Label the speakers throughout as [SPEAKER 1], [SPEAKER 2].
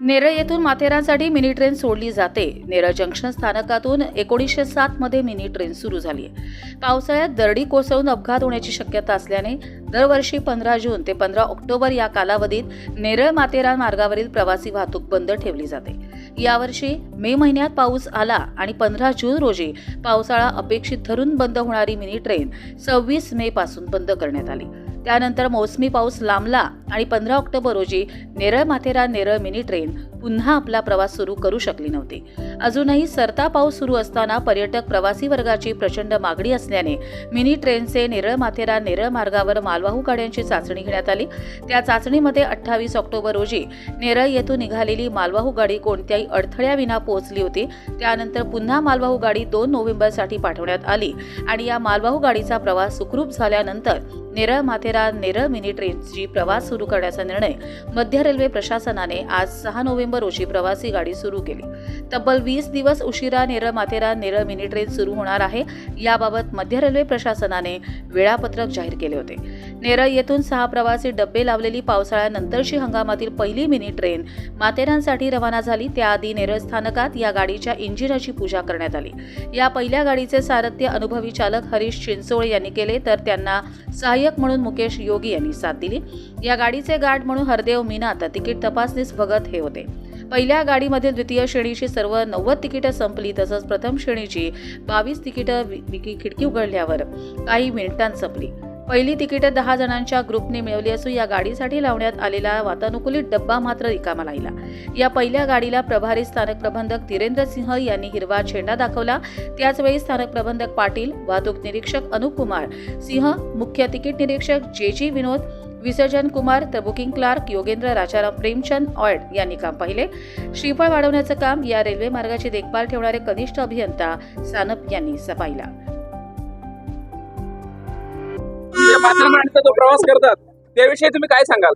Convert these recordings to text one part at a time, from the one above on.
[SPEAKER 1] नेरळ येथून माथेरानसाठी mini train सोडली जाते. नेरळ जंक्शन स्थानकातून एकोणीसशे सात मध्ये मिनी ट्रेन सुरू झाली आहे. पावसाळ्यात दरडी कोसळून अपघात होण्याची शक्यता असल्याने दरवर्षी पंधरा जून ते पंधरा ऑक्टोबर या कालावधीत नेरळ माथेरान मार्गावरील प्रवासी वाहतूक बंद ठेवली जाते. यावर्षी मे महिन्यात पाऊस आला आणि पंधरा जून रोजी पावसाळा अपेक्षित धरून बंद होणारी मिनी ट्रेन सव्वीस मे पासून बंद करण्यात आली. त्यानंतर मोसमी पाऊस लांबला आणि पंधरा ऑक्टोबर रोजी नेरळ माथेरान नेरळ मिनी ट्रेन पुन्हा आपला प्रवास सुरू करू शकली नव्हती. अजूनही सरता पाऊस सुरू असताना पर्यटक प्रवासी वर्गाची प्रचंड मागणी असल्याने मिनी ट्रेनचे नेरळ माथेरान नेरळ मार्गावर मालवाहू गाड्यांची चाचणी घेण्यात आली. त्या चाचणीमध्ये अठ्ठावीस ऑक्टोबर रोजी नेरळ येथून निघालेली मालवाहू गाडी कोणत्याही अडथळ्याविना पोहोचली होती. त्यानंतर पुन्हा मालवाहू गाडी दोन नोव्हेंबरसाठी पाठवण्यात आली आणि या मालवाहू गाडीचा प्रवास सुखरूप झाल्यानंतर नेरळ माथेरान नेरळ मिनी ट्रेनची प्रवास सुरू करण्याचा निर्णय मध्य रेल्वे प्रशासनाने आज सहा नोव्हेंबर रोजी प्रवासी गाडी सुरू केली. तब्बल वीस दिवस उशिरा नेरळ माथेरान नेरळ मिनी ट्रेन सुरू होणार आहे. याबाबत मध्य रेल्वे प्रशासनाने वेळापत्रक जाहीर केले होते. नेरळ येथून सहा प्रवासी डब्बे लावलेली पावसाळ्यानंतरची हंगामातील पहिली मिनी ट्रेन. माथेरानसाठी रवाना झाली. त्याआधी नेरळ स्थानकात या गाडीच्या इंजिनाची पूजा करण्यात आली. या पहिल्या गाडीचे सारथ्य अनुभवी चालक हरीश चिंचोळे यांनी केले तर त्यांना सहाय्यक म्हणून मुकेश योगी यांनी साथ दिली. या गाडीचे गार्ड म्हणून हरदेव मीना तर तिकीट तपासणीस भगत हे होते. पहिल्या गाडीमधील द्वितीय श्रेणीची सर्व नव्वद तिकीटं संपली तसंच प्रथम श्रेणीची बावीस तिकीटं खिडकी उघडल्यावर काही मिनिटांत संपली. पहिली तिकीटं दहा जणांच्या ग्रुपने मिळवली असून या गाडीसाठी लावण्यात आलेला वातानुकूलित डब्बा मात्र रिकामा राहिला. या पहिल्या गाडीला प्रभारी स्थानक प्रबंधक धीरेंद्र सिंह यांनी हिरवा झेंडा दाखवला. त्याचवेळी स्थानक प्रबंधक पाटील वाहतूक निरीक्षक अनुप कुमार सिंह मुख्य तिकीट निरीक्षक जे जी विनोद विसर्जन कुमार तर बुकिंग क्लार्क योगेंद्र राजाराम प्रेमचंद ऑयड यांनी काम पाहिले. श्रीफळ वाढवण्याचं काम या रेल्वे मार्गाची देखभाल ठेवणारे कनिष्ठ अभियंता सानप यांनी
[SPEAKER 2] प्रवास करतात त्याविषयी तुम्ही काय सांगाल?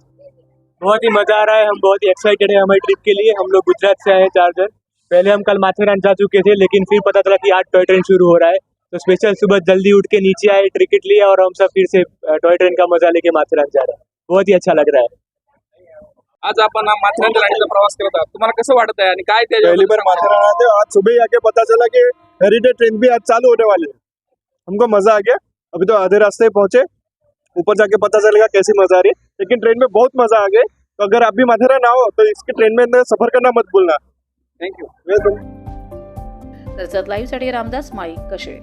[SPEAKER 3] बहुत ही मज़ा आ रहा है हम बहुत ही एक्साइटेड है हमारी ट्रिप के लिए। हम लोग गुजरात से आए हैं चार जन। पहले हम कल माथेरान जा चुके थे लेकिन फिर पता चला कि आज टॉय ट्रेन शुरू हो रहा है। तो स्पेशल सुबह जल्दी उठ के नीचे आए टिकट लिया और हम सब फिर से टॉय ट्रेन का मज़ा लेके माथेरान जा रहे हैं। बहुत ही अच्छा लग रहा है।
[SPEAKER 2] आज आपण माथेरानच्या गाडीचा प्रवास करतात तुम्हाला कसं वाटत आहे आणि काय
[SPEAKER 4] पहली बार माथेरान आते आज सुबह ही आके पता चला कि हेरिटेज ट्रेन भी आज चालू होने वाली है। हमको मज़ा आ गया। अभी तो आधे रास्ते पहुँचे ऊपर जाके पता चलेगा कैसी मजा आ रही है। लेकिन ट्रेन में बहुत मजा आ गई तो अगर आप भी मथेरा ना हो तो इसकी ट्रेन में सफर करना मत भूलना।
[SPEAKER 2] थँक्यू
[SPEAKER 4] वेलकम
[SPEAKER 1] तर लाईव्हसाठी रामदास माई कशे